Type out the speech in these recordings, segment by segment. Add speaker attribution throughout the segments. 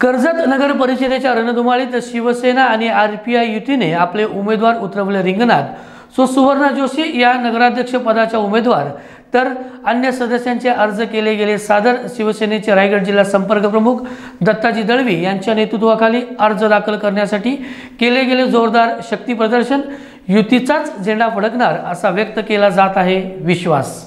Speaker 1: कर्जत नगर परिषदेच्या रणधुमाळीत शिवसेना आणि R P I युतीने आपले उमेदवार उतरवले रिंगणात. सो सुवर्णा जोशी या नगराध्यक्ष पदाच्या उमेदवार. तर अन्य सदस्यांचे अर्ज केले गेले सादर. शिवसेनेचे रायगड जिल्हा संपर्क प्रमुख दत्ताजी दळवी यांच्या नेतृत्वाखाली अर्ज दाखल करण्यासाठी केले गेले जोरदार शक्ती प्रदर्शन. युतीचाच झेंडा फडकणार असा व्यक्त केला जात आहे विश्वास.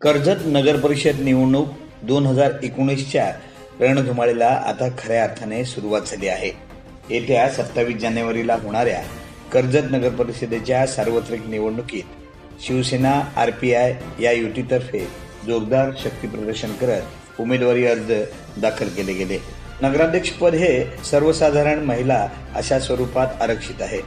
Speaker 2: कर्जत नगर परिषद निवडणूक दोन हजार एकोणीसच्या रणधुमाळीला आता खऱ्या अर्थाने सुरुवात झाली आहे. येत्या सत्तावीस जानेवारीला होणाऱ्या कर्जत नगर परिषदेच्या सार्वत्रिक निवडणुकीत शिवसेना आर पी आय या युतीतर्फे जोरदार शक्ती प्रदर्शन करत उमेदवारी अर्ज दाखल केले गेले. नगराध्यक्षपद हे सर्वसाधारण महिला अशा स्वरूपात आरक्षित आहे.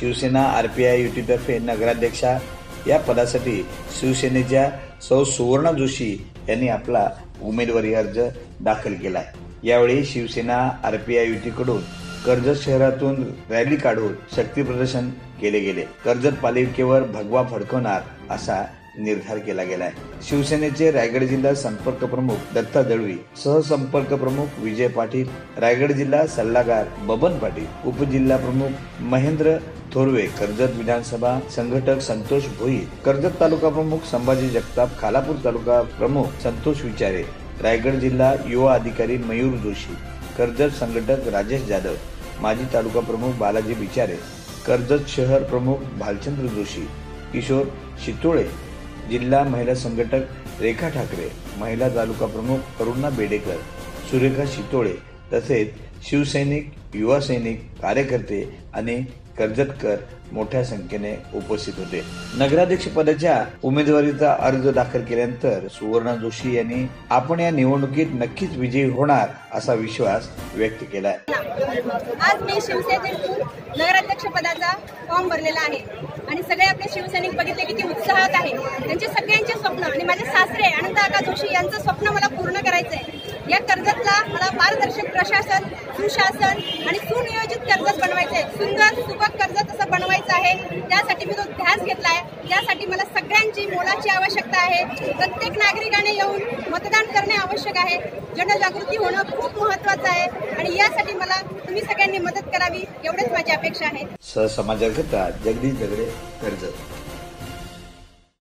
Speaker 2: शिवसेना आर पी आय युतीतर्फे नगराध्यक्षा या पदासाठी शिवसेनेच्या सौ सुवर्णा जोशी यांनी आपला उमेदवारी अर्ज दाखल केला. यावेळी शिवसेना आर पी आय युतीकडून कर्जत शहरातून रॅली काढून शक्ती प्रदर्शन केले गेले. कर्जत पालिकेवर भगवा फडकवणार असा निर्धार केला गेलाय. शिवसेनेचे रायगड जिल्हा संपर्क प्रमुख दत्ता दळवी सहसंपर्क प्रमुख विजय पाटील रायगड जिल्हा सल्लागार बबन पाटील उपजिल्हा प्रमुख महेंद्र थोरवे कर्जत विधानसभा संघटक संतोष भोई कर्जत तालुका प्रमुख संभाजी जगताप खालापूर तालुका प्रमुख संतोष विचारे रायगड जिल्हा युवा अधिकारी मयूर जोशी कर्जत संघटक राजेश जाधव माजी तालुका प्रमुख बालाजी बिचारे कर्जत शहर प्रमुख भालचंद्र जोशी किशोर शितोळे जिल्हा महिला संघटक रेखा ठाकरे महिला तालुका प्रमुख करुणा बेडेकर सुरेखा शितोळे तसेच शिवसैनिक युवा सैनिक कार्यकर्ते आणि कर्जतकर मोठ्या संख्येने उपस्थित होते. नगराध्यक्ष पदाच्या उमेदवारीचा अर्ज दाखल केल्यानंतर सुवर्णा जोशी यांनी आपण या निवडणुकीत नक्कीच विजयी होणार असा विश्वास व्यक्त केलाय.
Speaker 3: आज मी शिवसेनेतून नगराध्यक्ष पदाचा फॉर्म भरलेला आहे. आणि सगळे आपले शिवसैनिक बघितले किती उत्साहात आहे. त्यांचे सगळ्यांचे स्वप्न आणि माझे सासरे अनंत आका जोशी यांचं स्वप्न मला पूर्ण करायचं आहे या कर्जतला मला पारदर्शक प्रशासन सुशासन आणि सुनियोजित कर्जत बनवायचं आहे सुंदर सुबक कर्जत असं बनवायचं आहे. त्यासाठी मी तो ध्यास घेतला आहे त्यासाठी मला सगळ्यांची मोलाची आवश्यकता आहे प्रत्येक नागरिकाने येऊन मतदान करणे आवश्यक आहे. जनजागृती होणं खूप महत्वाचं आहे आणि यासाठी मला तुम्ही सगळ्यांनी मदत करावी एवढेच माझी अपेक्षा आहे.
Speaker 2: सहसमाजाकरता जगदीश दगडे कर्जत.